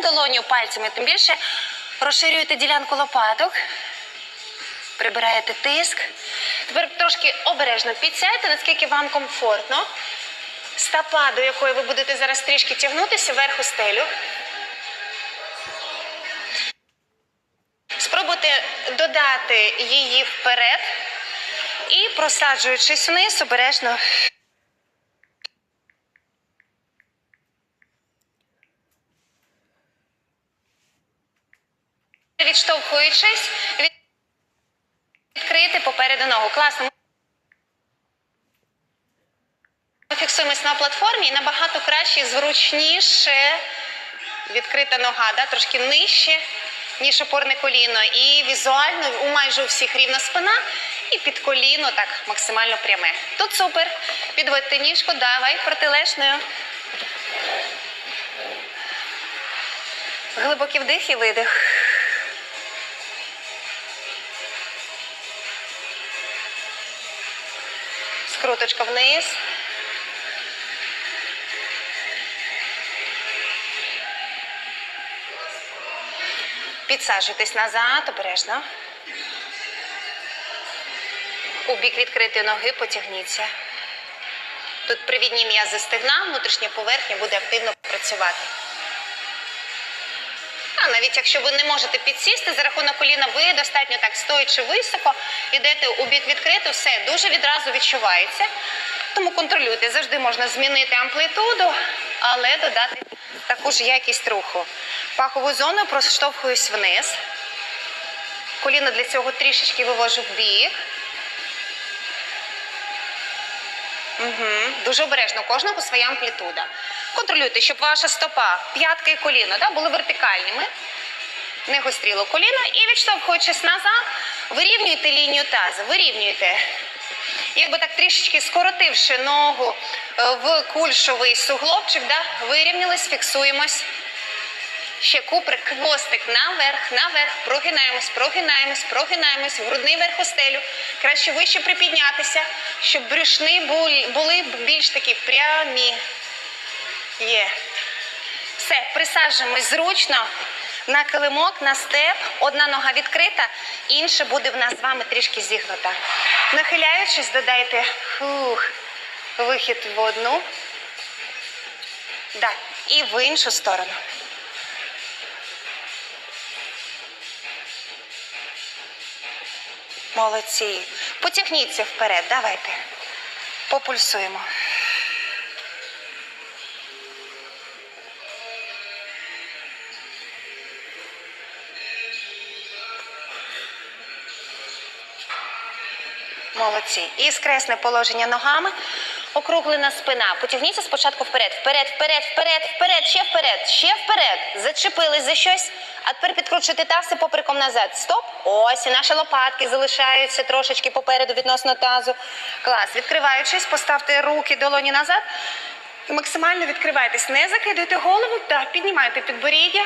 долоню пальцями, тим більше розширюєте ділянку лопаток, прибираєте тиск. Тепер трошки обережно підсядьте, наскільки вам комфортно. Стопа, до якої ви будете зараз трішки тягнутися вверх у стелю. Спробуйте додати її вперед і, просаджуючись вниз, обережно. Відштовхуючись, відкрити попереду ногу. Класно. Ми фіксуємось на платформі і набагато краще, зручніше відкрита нога, да, трошки нижче, ніж опорне коліно. І візуально у майже у всіх рівна спина, і під коліно так максимально пряме. Тут супер. Підводьте ніжку, давай протилежною. Глибокий вдих і видих. Скруточка вниз. Підсаджуйтесь назад, обережно. У бік відкритої ноги потягніться. Тут привідні м'язи стегна, внутрішня поверхня буде активно працювати. А навіть якщо ви не можете підсісти за рахунок коліна, ви достатньо так стоячи високо, йдете у бік відкрито, все дуже відразу відчувається. Тому контролюйте, завжди можна змінити амплітуду, але додати таку ж якість руху. Пахову зону проштовхуюсь вниз. Коліно для цього трішечки вивожу в бік. Угу. Дуже обережно, кожного своя амплітуда. Контролюйте, щоб ваша стопа, п'ятка і коліно да, були вертикальними. Не гостріло коліно. І відштовхуючись назад, вирівнюйте лінію таза. Вирівнюйте. Якби так трішечки скоротивши ногу е, в кульшовий суглобчик, да, вирівнялись, фіксуємось. Ще куприк, хвостик наверх, наверх, прогинаємось, прогинаємось, прогинаємось, грудний верх у стелю. Краще вище припіднятися, щоб брюшни були більш такі прямі. Є. Все, присаджуємось зручно на килимок, на степ. Одна нога відкрита, інша буде в нас з вами трішки зігнута. Нахиляючись, додайте фух, вихід в одну. Да, і в іншу сторону. Молодці. Потягніться вперед, давайте. Попульсуємо. Молодці. І скресне положення ногами. Округлена спина. Потягніться спочатку вперед. Вперед, вперед, вперед, вперед, ще вперед, ще вперед. Зачепились за щось. А тепер підкручуйте таз і поприком назад. Стоп. Ось і наші лопатки залишаються трошечки попереду відносно тазу. Клас. Відкриваючись, поставте руки, долоні назад. І максимально відкривайтесь. Не закидуйте голову. Так, піднімайте підборіддя.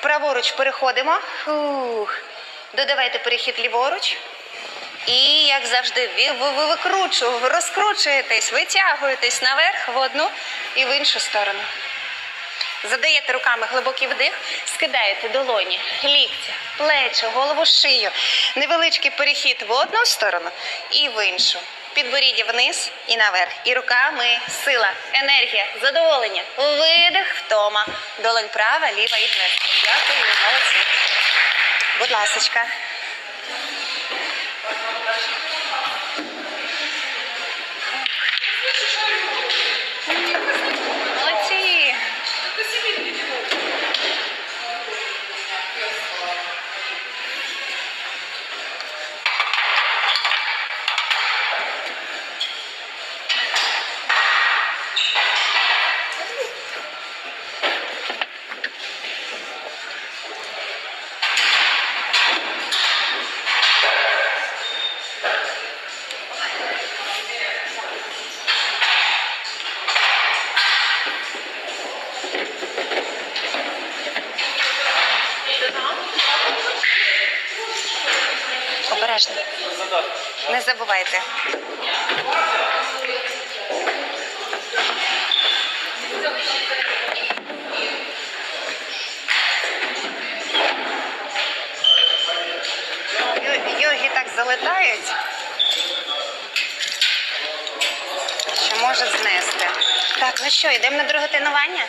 Праворуч переходимо. Фух. Додавайте перехід ліворуч. І, як завжди, ви, ви, ви викручу, розкручуєтесь, витягуєтесь наверх в одну і в іншу сторону. Задаєте руками глибокий вдих, скидаєте долоні, ліктя, плечі, голову, шию. Невеличкий перехід в одну сторону і в іншу. Підборіддя вниз і наверх. І руками сила, енергія, задоволення, видих, втома. Долонь права, ліва і хрест. Дякую, молодці. Будь ласочка. не забувайте. Йорги так залетають, що можуть знести. Так, ну що, йдемо на друге тренування?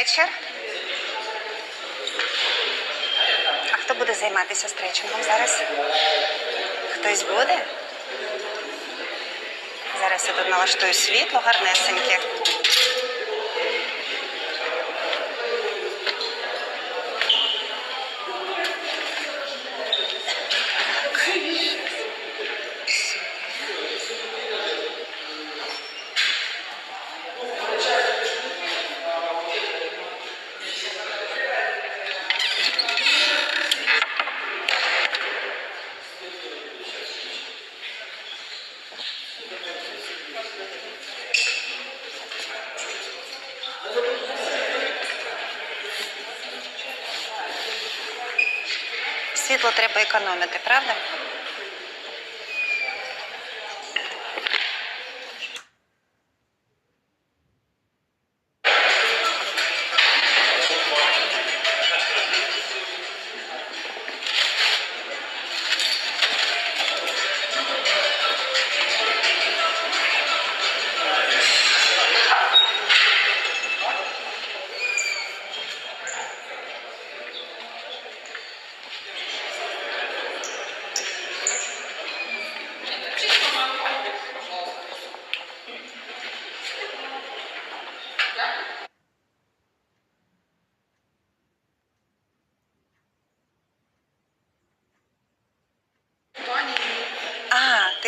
Вечір. А хто буде займатися стречингом зараз? Хтось буде? Зараз я тут налаштую світло гарнесеньке. Світло треба економити, правда?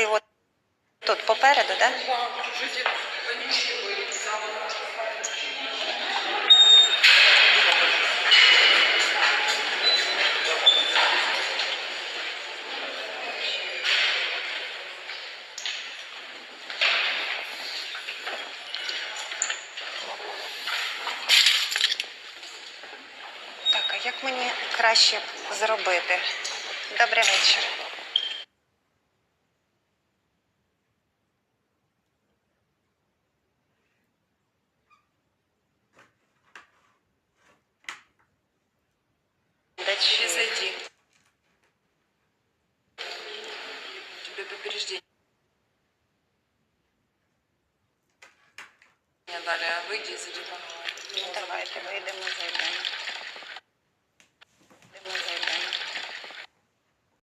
Ти от тут попереду? Да? Як мені краще зробити? Добрий вечір. Предупреждение Далее выйди из новой. Ну, давайте зайдемо.